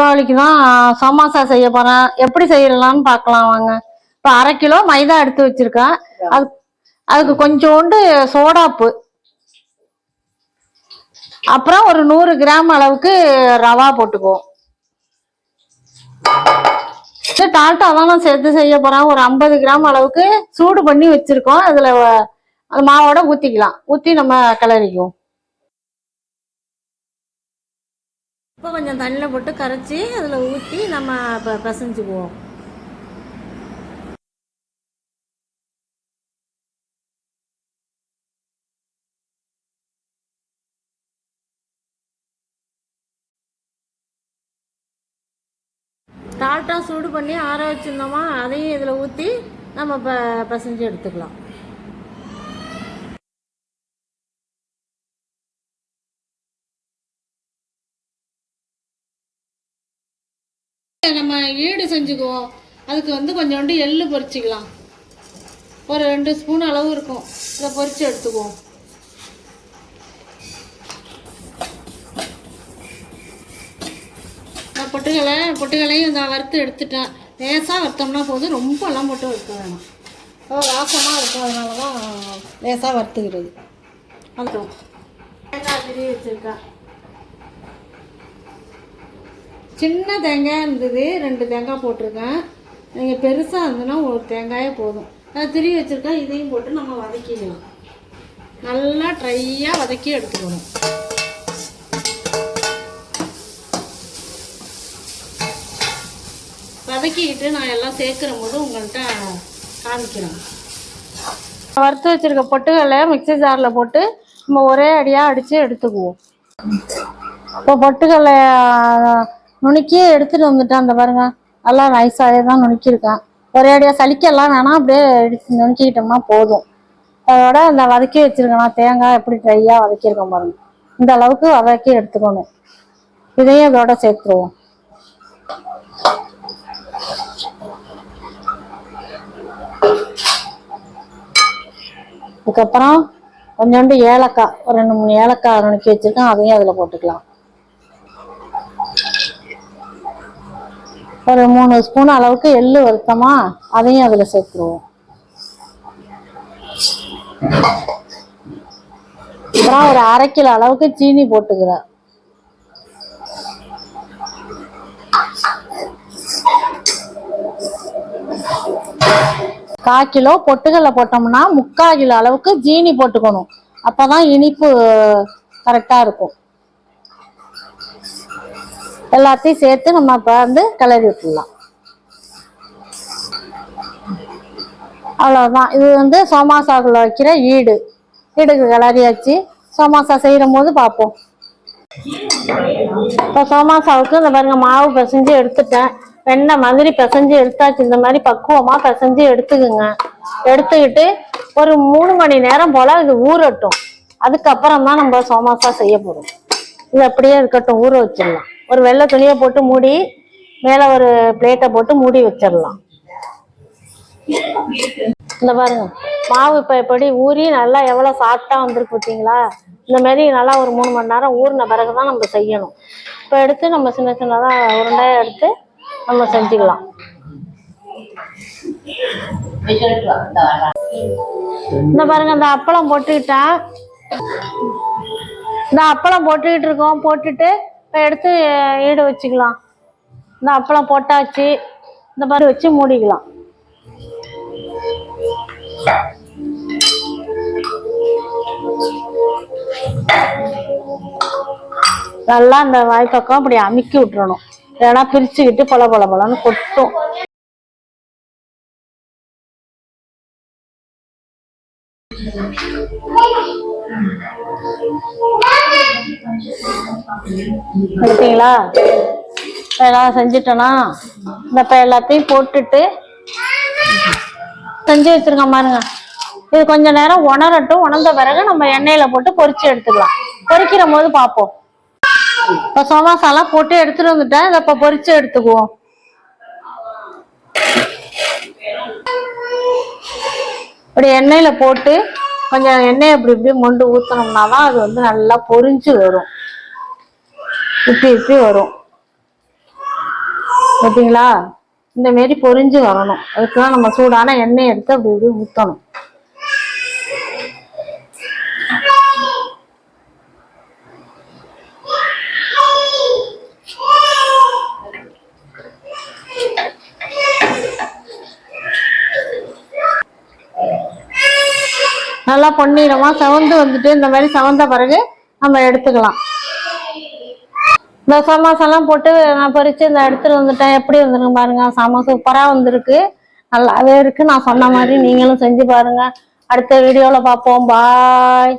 தீபாவளிக்கு தான் சமோசா செய்ய போறேன். எப்படி செய்யலாம்னு பார்க்கலாம் வாங்க. இப்போ அரை கிலோ மைதா எடுத்து வச்சிருக்கேன். அது அதுக்கு கொஞ்சோண்டு சோடாப்பு அப்புறம் ஒரு நூறு கிராம் அளவுக்கு ரவா போட்டுக்குவோம் சரி டால்டா தான் நான் சேர்த்து செய்ய போறேன். ஒரு ஐம்பது கிராம் அளவுக்கு சூடு பண்ணி வச்சிருக்கோம். அதுல அது மாவோட ஊத்திக்கலாம். ஊத்தி நம்ம கிளறிக்குவோம். இப்போ கொஞ்சம் தண்ணியில் போட்டு கரைச்சி அதில் ஊற்றி நம்ம இப்போ பிசைஞ்சுக்குவோம் டால்ட்டா சூடு பண்ணி ஆற வச்சுருந்தோமா அதையும் இதில் ஊற்றி நம்ம ப பிசைஞ்சு எடுத்துக்கலாம். நம்ம ஈடு செஞ்சுக்குவோம். அதுக்கு வந்து கொஞ்சோண்டு எள்ளு பொரிச்சிக்கலாம். ஒரு ரெண்டு ஸ்பூன் அளவு இருக்கும். இதை பொரிச்சு எடுத்துக்குவோம். நான் பொட்டுகளை பொட்டுகளையும் நான் வறுத்து எடுத்துட்டேன். லேசாக வறுத்தோம்னா போதும் ரொம்பலாம் போட்டு வறுக்க வேணாம். ரொம்ப வாசமாக இருக்கும். அதனால தான் லேசாக வறுத்துக்கிறது. அதுவும் தேங்காய் திரி வச்சுருக்கேன். சின்ன தேங்காய் இருந்தது ரெண்டு தேங்காய் போட்டிருக்கேன். நீங்கள் பெருசாக இருந்ததுன்னா ஒரு தேங்காயே போதும். நான் திரி வச்சுருக்கேன் இதையும் போட்டு நம்ம வதக்கிக்கலாம். நல்லா ட்ரையாக வதக்கி எடுத்துக்கணும். வதக்கிக்கிட்டு நான் எல்லாம் சேர்க்குற போது உங்கள்கிட்ட காமிக்கிறேன். வறுத்து வச்சுருக்க பொட்டுகளை மிக்ஸி ஜாரில் போட்டு நம்ம ஒரே அடியாக அடித்து எடுத்துக்குவோம். இப்போ பொட்டுகளை நுணுக்கி எடுத்துட்டு வந்துட்டேன் அந்த பாருங்க. நல்லா நைஸாகவே தான் நுணுக்கியிருக்கேன் ஒரே அடியாக சளிக்கெல்லாம் வேணாம் அப்படியே எடுத்து நுணுக்கிக்கிட்டோம்னா போதும். அதோட அந்த வதக்கி வச்சிருக்கேன் நான் தேங்காய் எப்படி ட்ரையாக வதக்கியிருக்கோம் பாருங்க. இந்த அளவுக்கு வதக்கி எடுத்துக்கணும் இதையும் இதோட சேர்த்துருவோம். அதுக்கப்புறம் கொஞ்சோண்டு ஏலக்காய் ஒரு ரெண்டு மூணு ஏலக்காய் நுணுக்கி வச்சுருக்கேன். அதையும் அதில் போட்டுக்கலாம். ஒரு மூணு ஸ்பூன் அளவுக்கு எள்ளு வருத்தமா அதையும் அதில் சேர்த்துருவோம். அப்புறம் ஒரு அரை கிலோ அளவுக்கு சீனி போட்டுக்கிறேன். கால் கிலோ பொட்டுக்கடலை போட்டோம்னா முக்கால் கிலோ அளவுக்கு ஜீனி போட்டுக்கணும். அப்பதான் இனிப்பு கரெக்டாக இருக்கும். எல்லாத்தையும் சேர்த்து நம்ம இப்போ வந்து கிளறி விட்டுடலாம். அவ்வளோதான் இது வந்து சோமாசாக்குள்ள வைக்கிற ஈடு. ஈடுக்கு கிளறியாச்சு சோமாசா செய்கிற போது பார்ப்போம். இப்போ சோமாசாவுக்கு இந்த பாருங்க மாவு பிசைஞ்சு எடுத்துட்டேன். வெண்ணெய் மாதிரி பிசைஞ்சு எடுத்தாச்சு. இந்த மாதிரி பக்குவமாக பிசைஞ்சு எடுத்துக்குங்க. எடுத்துக்கிட்டு ஒரு மூணு மணி நேரம் போல் இது ஊறட்டும். அதுக்கப்புறம் தான் நம்ம சோமாசா செய்ய போகிறோம் இது அப்படியே இருக்கட்டும். ஊற வச்சிடலாம். ஒரு வெள்ளை துணியை போட்டு மூடி மேலே ஒரு பிளேட்டை போட்டு மூடி வச்சிடலாம். இந்த பாருங்க மாவு இப்போ எப்படி ஊறி நல்லா எவ்வளோ சாஃப்டாக வந்துருக்கு பார்த்தீங்களா? இந்த மாதிரி நல்லா ஒரு மூணு மணி நேரம் ஊறின பிறகு தான் நம்ம செய்யணும். இப்போ எடுத்து நம்ம சின்ன சின்னதாக உருண்டையாக எடுத்து நம்ம செஞ்சுக்கலாம். இந்த பாருங்க இந்த அப்பளம் போட்டுக்கிட்டேன் இந்த அப்பளம் போட்டுக்கிட்டு இருக்கோம் போட்டுட்டு இப்போ எடுத்து ஈடு வச்சுக்கலாம். இந்த அப்பளம் போட்டாச்சு. இந்த மாதிரி வச்சு மூடிக்கலாம். நல்லா அந்த வாய்ப்பக்கம் அப்படி அமுக்கி விட்டுறணும். இல்லைன்னா பிரிச்சுக்கிட்டு பொல பொல பொலன்னு கொட்டும். எடுத்தீங்களா எல்லாம் செஞ்சுட்டோன்னா இந்த இப்போ எல்லாத்தையும் போட்டுட்டு செஞ்சு வச்சிருக்கோம் பாருங்க. இது கொஞ்ச நேரம் உணரட்டும். உணர்ந்த பிறகு நம்ம எண்ணெயில போட்டு பொறிச்சு எடுத்துக்கலாம். பொறிக்கிற போது பார்ப்போம். இப்போ சோமாசாலாம் போட்டு எடுத்துட்டு வந்துட்டேன். இதை இப்போ பொரிச்சு எடுத்துக்குவோம். இப்படி எண்ணெயில போட்டு கொஞ்சம் எண்ணெய் இப்படி இப்படி மொண்டு ஊத்தணும்னா தான் அது வந்து நல்லா பொரிஞ்சு வரும். இப்படி இப்படி வரும். பார்த்தீங்களா இந்த மாரி பொரிஞ்சு வரணும். அதுக்கு தான் நம்ம சூடான எண்ணெய் எடுத்து அப்படி இப்படி ஊற்றணும் நல்லா பொன்னிறமா செவந்து வந்துட்டு இந்த மாதிரி செவந்த பிறகு நம்ம எடுத்துக்கலாம். இந்த சமோசெல்லாம் போட்டு நான் பறித்து இந்த எடுத்துகிட்டு வந்துட்டேன். எப்படி வந்துருக்கு பாருங்க செம சூப்பராக வந்திருக்கு. நல்லாவே இருக்கு. நான் சொன்ன மாதிரி நீங்களும் செஞ்சு பாருங்க. அடுத்த வீடியோவில் பார்ப்போம். பாய்